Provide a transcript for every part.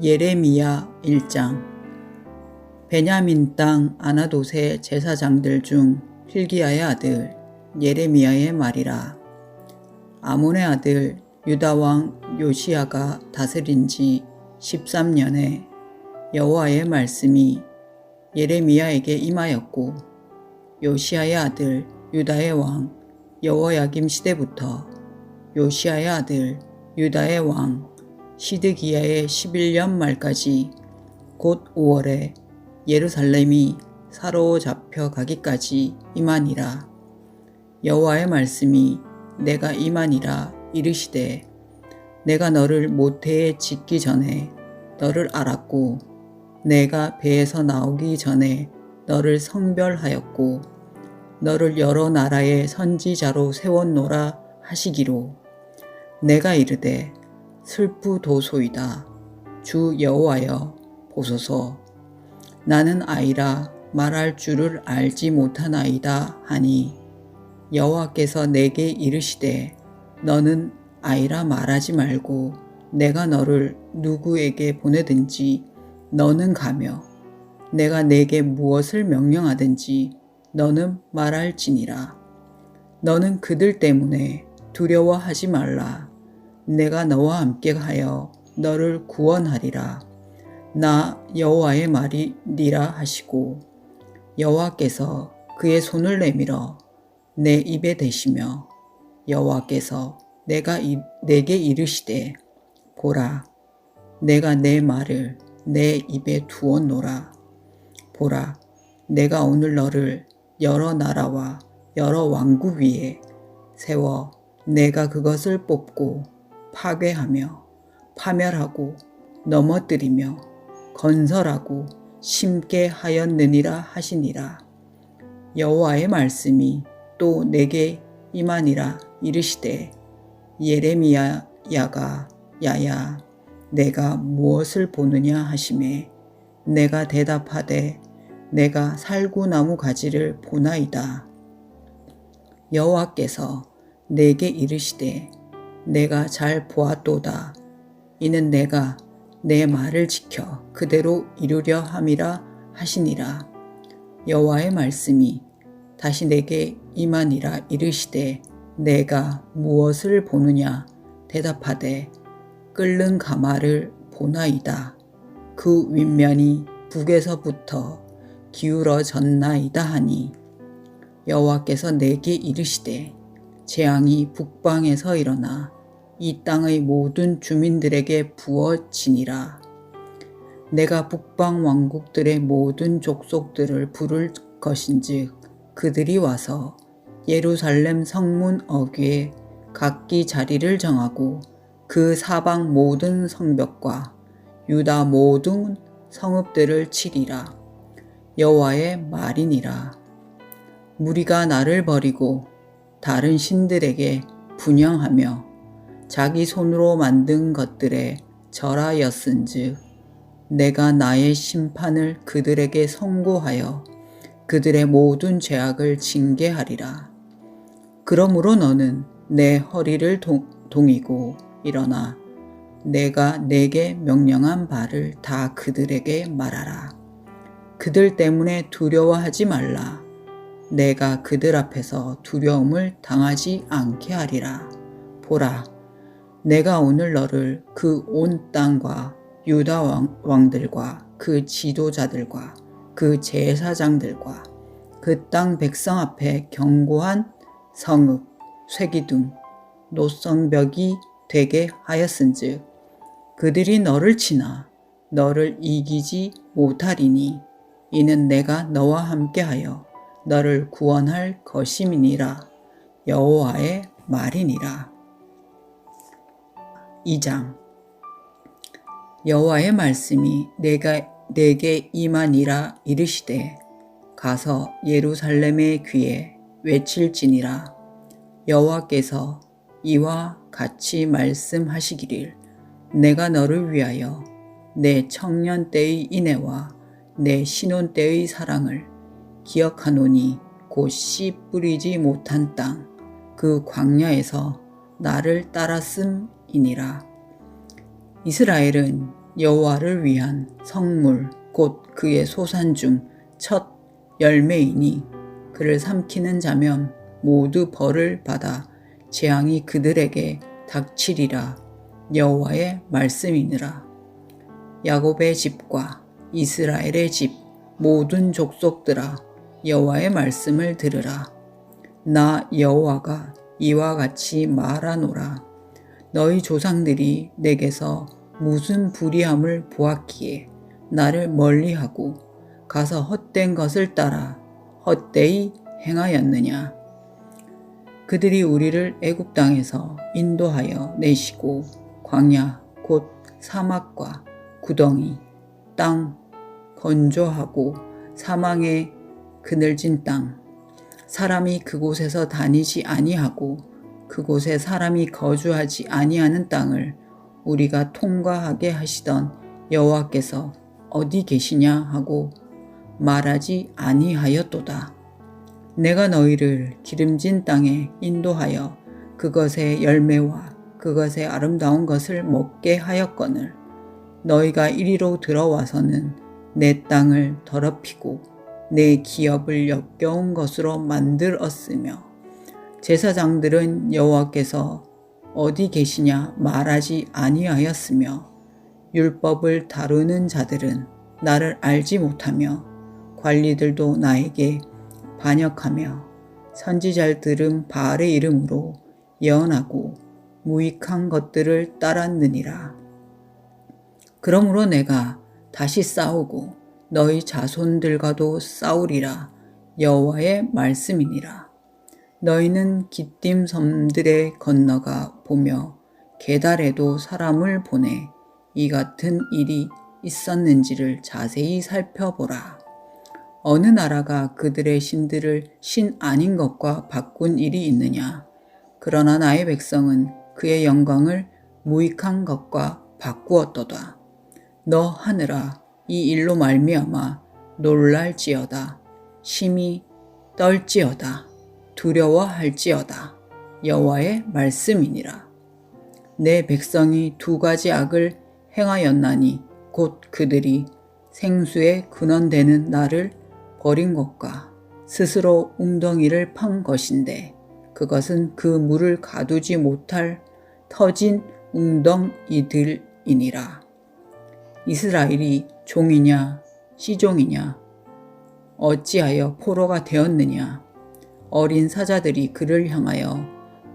예레미야 1장. 베냐민 땅 아나도세 제사장들 중 hil기야의 아들 예레미야의 말이라. 아몬의 아들 유다 왕 요시야가 다스린 지 13년에 여호와의 말씀이 예레미야에게 임하였고 요시야의 아들 유다의 왕 여호야김 시대부터 요시야의 아들 유다의 왕 시드기야의 11년 말까지 곧 5월에 예루살렘이 사로잡혀 가기까지 이만이라. 여호와의 말씀이 내가 이만이라 이르시되 내가 너를 모태에 짓기 전에 너를 알았고 내가 배에서 나오기 전에 너를 성별하였고 너를 여러 나라의 선지자로 세웠노라 하시기로. 내가 이르되 슬프도소이다. 주 여호와여 보소서. 나는 아이라 말할 줄을 알지 못하나이다 하니 여호와께서 내게 이르시되 너는 아이라 말하지 말고 내가 너를 누구에게 보내든지 너는 가며 내가 내게 무엇을 명령하든지 너는 말할지니라. 너는 그들 때문에 두려워하지 말라 내가 너와 함께 하여 너를 구원하리라. 나 여호와의 말이 니라 하시고 여호와께서 그의 손을 내밀어 내 입에 대시며 여호와께서 내가 이, 내게 이르시되 보라 내가 내 말을 내 입에 두었노라. 보라 내가 오늘 너를 여러 나라와 여러 왕국 위에 세워 내가 그것을 뽑고 파괴하며 파멸하고 넘어뜨리며 건설하고 심게 하였느니라 하시니라. 여호와의 말씀이 또 내게 임하니라 이르시되 예레미야야가 야야 내가 무엇을 보느냐 하심에 내가 대답하되 내가 살구나무 가지를 보나이다. 여호와께서 내게 이르시되 내가 잘 보았도다. 이는 내가 내 말을 지켜 그대로 이루려 함이라 하시니라. 여호와의 말씀이 다시 내게 임하니라 이르시되 내가 무엇을 보느냐? 대답하되 끓는 가마를 보나이다. 그 윗면이 북에서부터 기울어졌나이다 하니 여호와께서 내게 이르시되 재앙이 북방에서 일어나 이 땅의 모든 주민들에게 부어지니라. 내가 북방 왕국들의 모든 족속들을 부를 것인즉 그들이 와서 예루살렘 성문 어귀에 각기 자리를 정하고 그 사방 모든 성벽과 유다 모든 성읍들을 치리라. 여호와의 말이니라. 무리가 나를 버리고 다른 신들에게 분양하며 자기 손으로 만든 것들에 절하였은즉 내가 나의 심판을 그들에게 선고하여 그들의 모든 죄악을 징계하리라. 그러므로 너는 내 허리를 동, 동이고 일어나 내가 내게 명령한 바를 다 그들에게 말하라. 그들 때문에 두려워하지 말라. 내가 그들 앞에서 두려움을 당하지 않게 하리라. 보라, 내가 오늘 너를 그 온 땅과 유다 왕, 왕들과 그 지도자들과 그 제사장들과 그 땅 백성 앞에 견고한 성읍, 쇠기둥, 노성벽이 되게 하였은즉 그들이 너를 치나 너를 이기지 못하리니 이는 내가 너와 함께하여 너를 구원할 것임이니라 여호와의 말이니라. 2장. 여호와의 말씀이 내가 내게 임하니라 이르시되 가서 예루살렘의 귀에 외칠지니라. 여호와께서 이와 같이 말씀하시기를 내가 너를 위하여 내 청년 때의 인애와 내 신혼 때의 사랑을 기억하노니 곧 씨 뿌리지 못한 땅 그 광야에서 나를 따랐음 이니라. 이스라엘은 여호와를 위한 성물 곧 그의 소산 중 첫 열매이니 그를 삼키는 자면 모두 벌을 받아 재앙이 그들에게 닥치리라. 여호와의 말씀이니라. 야곱의 집과 이스라엘의 집 모든 족속들아 여호와의 말씀을 들으라. 나 여호와가 이와 같이 말하노라 너희 조상들이 내게서 무슨 불의함을 보았기에 나를 멀리하고 가서 헛된 것을 따라 헛되이 행하였느냐? 그들이 우리를 애굽 땅에서 인도하여 내시고 광야 곧 사막과 구덩이 땅 건조하고 사망의 그늘진 땅 사람이 그곳에서 다니지 아니하고 그곳에 사람이 거주하지 아니하는 땅을 우리가 통과하게 하시던 여호와께서 어디 계시냐 하고 말하지 아니하였도다. 내가 너희를 기름진 땅에 인도하여 그것의 열매와 그것의 아름다운 것을 먹게 하였거늘 너희가 이리로 들어와서는 내 땅을 더럽히고 내 기업을 역겨운 것으로 만들었으며 제사장들은 여호와께서 어디 계시냐 말하지 아니하였으며 율법을 다루는 자들은 나를 알지 못하며 관리들도 나에게 반역하며 선지자들은 바알의 이름으로 예언하고 무익한 것들을 따랐느니라. 그러므로 내가 다시 싸우고 너희 자손들과도 싸우리라 여호와의 말씀이니라. 너희는 기띔 섬들에 건너가 보며 계달에도 사람을 보내 이 같은 일이 있었는지를 자세히 살펴보라. 어느 나라가 그들의 신들을 신 아닌 것과 바꾼 일이 있느냐? 그러나 나의 백성은 그의 영광을 무익한 것과 바꾸었도다. 너 하늘아 이 일로 말미암아 놀랄지어다. 심히 떨지어다. 두려워할지어다. 여호와의 말씀이니라. 내 백성이 두 가지 악을 행하였나니 곧 그들이 생수에 근원되는 나를 버린 것과 스스로 웅덩이를 판 것인데 그것은 그 물을 가두지 못할 터진 웅덩이들이니라. 이스라엘이 종이냐 시종이냐 어찌하여 포로가 되었느냐 어린 사자들이 그를 향하여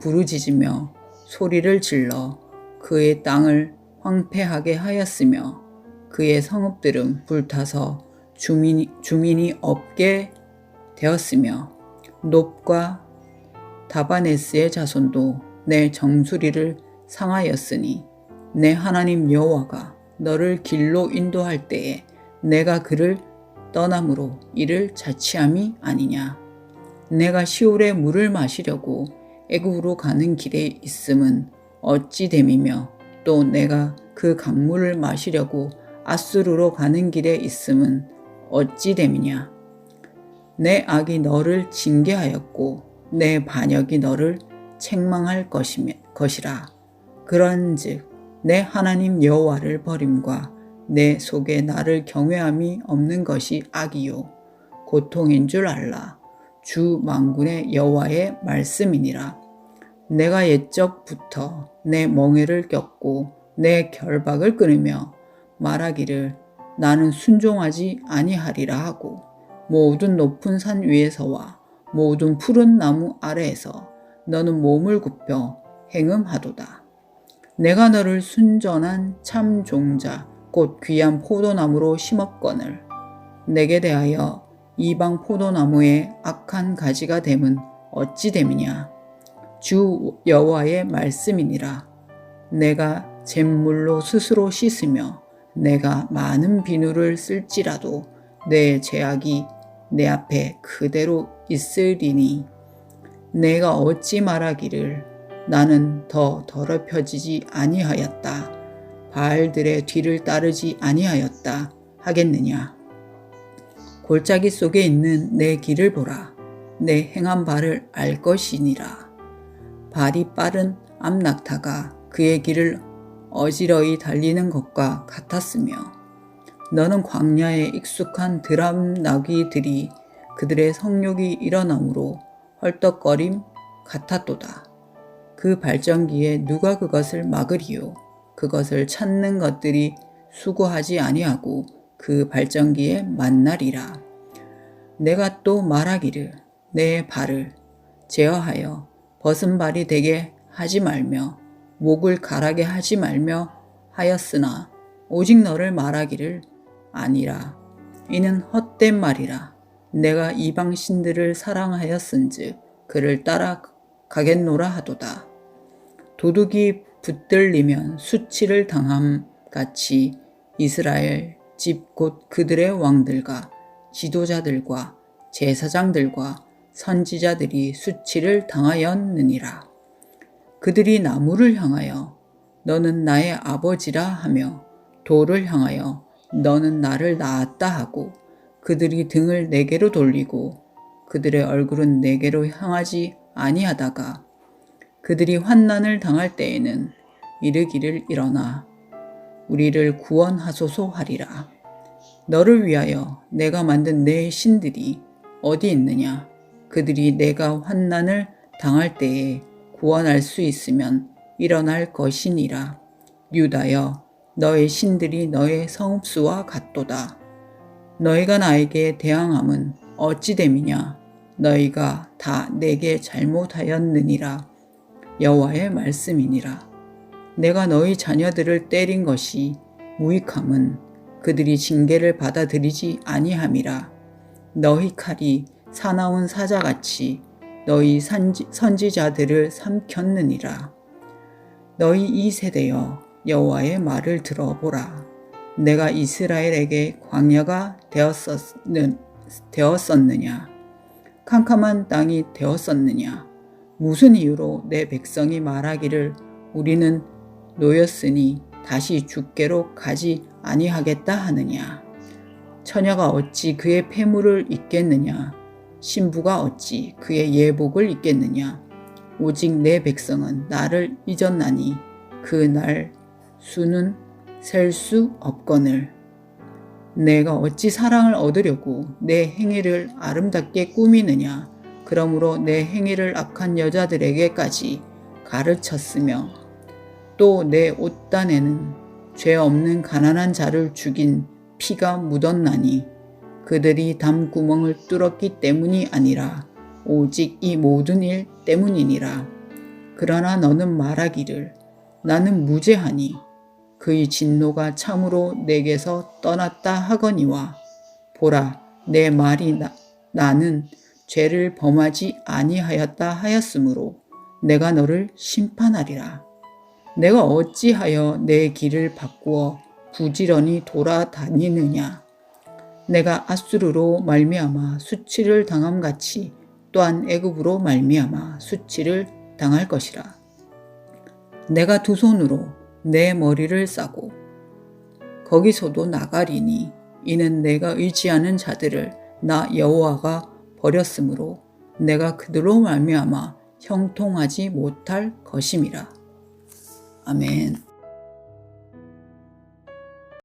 부르짖으며 소리를 질러 그의 땅을 황폐하게 하였으며 그의 성읍들은 불타서 주민이, 주민이 없게 되었으며 높과 다바네스의 자손도 내 정수리를 상하였으니 내 하나님 여호와가 너를 길로 인도할 때에 내가 그를 떠남으로 이를 자치함이 아니냐 내가 시올의 물을 마시려고 애굽으로 가는 길에 있음은 어찌 됨이며 또 내가 그 강물을 마시려고 아수르로 가는 길에 있음은 어찌 됨이냐? 내 악이 너를 징계하였고 내 반역이 너를 책망할 것이라. 그런즉 내 하나님 여호와를 버림과 내 속에 나를 경외함이 없는 것이 악이요 고통인 줄 알라. 주 만군의 여호와의 말씀이니라. 내가 옛적부터 내 멍에를 꼈고 내 결박을 끊으며 말하기를 나는 순종하지 아니하리라 하고 모든 높은 산 위에서와 모든 푸른 나무 아래에서 너는 몸을 굽혀 행음하도다. 내가 너를 순전한 참 종자 곧 귀한 포도나무로 심었거늘 내게 대하여 이방 포도나무의 악한 가지가 됨은 어찌 됨이냐 주 여호와의 말씀이니라 내가 잿물로 스스로 씻으며 내가 많은 비누를 쓸지라도 내 죄악이 내 앞에 그대로 있으리니 내가 어찌 말하기를 나는 더 더럽혀지지 아니하였다. 바알들의 뒤를 따르지 아니하였다 하겠느냐. 골짜기 속에 있는 내 길을 보라. 내 행한 바를 알 것이니라. 발이 빠른 암낙타가 그의 길을 어지러이 달리는 것과 같았으며 너는 광야에 익숙한 드람 나귀들이 그들의 성욕이 일어나므로 헐떡거림 같았도다. 그 발전기에 누가 그것을 막으리요? 그것을 찾는 것들이 수고하지 아니하고 그 발전기에 만나리라. 내가 또 말하기를 내 발을 제어하여 벗은 발이 되게 하지 말며 목을 가라게 하지 말며 하였으나 오직 너를 말하기를 아니라. 이는 헛된 말이라. 내가 이방 신들을 사랑하였은즉 그를 따라 가겠노라 하도다. 도둑이 붙들리면 수치를 당함 같이 이스라엘 집 곧 그들의 왕들과 지도자들과 제사장들과 선지자들이 수치를 당하였느니라. 그들이 나무를 향하여 너는 나의 아버지라 하며 돌을 향하여 너는 나를 낳았다 하고 그들이 등을 내게로 돌리고 그들의 얼굴은 내게로 향하지 아니하다가 그들이 환난을 당할 때에는 이르기를 일어나 우리를 구원하소서 하리라. 너를 위하여 내가 만든 내 신들이 어디 있느냐? 그들이 내가 환난을 당할 때에 구원할 수 있으면 일어날 것이니라. 유다여, 너의 신들이 너의 성읍수와 같도다. 너희가 나에게 대항함은 어찌 됨이냐? 너희가 다 내게 잘못하였느니라. 여호와의 말씀이니라. 내가 너희 자녀들을 때린 것이 무익함은 그들이 징계를 받아들이지 아니함이라. 너희 칼이 사나운 사자같이 너희 산지, 선지자들을 삼켰느니라. 너희 이 세대여 여호와의 말을 들어보라. 내가 이스라엘에게 광야가 되었었는, 되었었느냐? 캄캄한 땅이 되었었느냐? 무슨 이유로 내 백성이 말하기를 우리는 놓였으니 다시 죽게로 가지 아니하겠다 하느냐? 처녀가 어찌 그의 폐물을 잊겠느냐? 신부가 어찌 그의 예복을 잊겠느냐? 오직 내 백성은 나를 잊었나니 그 날 수는 셀 수 없거늘. 내가 어찌 사랑을 얻으려고 내 행위를 아름답게 꾸미느냐? 그러므로 내 행위를 악한 여자들에게까지 가르쳤으며 또 내 옷단에는 죄 없는 가난한 자를 죽인 피가 묻었나니 그들이 담구멍을 뚫었기 때문이 아니라 오직 이 모든 일 때문이니라. 그러나 너는 말하기를 나는 무죄하니 그의 진노가 참으로 내게서 떠났다 하거니와 보라 내 말이 나, 나는 죄를 범하지 아니하였다 하였으므로 내가 너를 심판하리라. 내가 어찌하여 내 길을 바꾸어 부지런히 돌아다니느냐? 내가 아수르로 말미암아 수치를 당함 같이 또한 애굽으로 말미암아 수치를 당할 것이라. 내가 두 손으로 내 머리를 싸고 거기서도 나가리니 이는 내가 의지하는 자들을 나 여호와가 버렸으므로 내가 그들로 말미암아 형통하지 못할 것임이라. 아멘.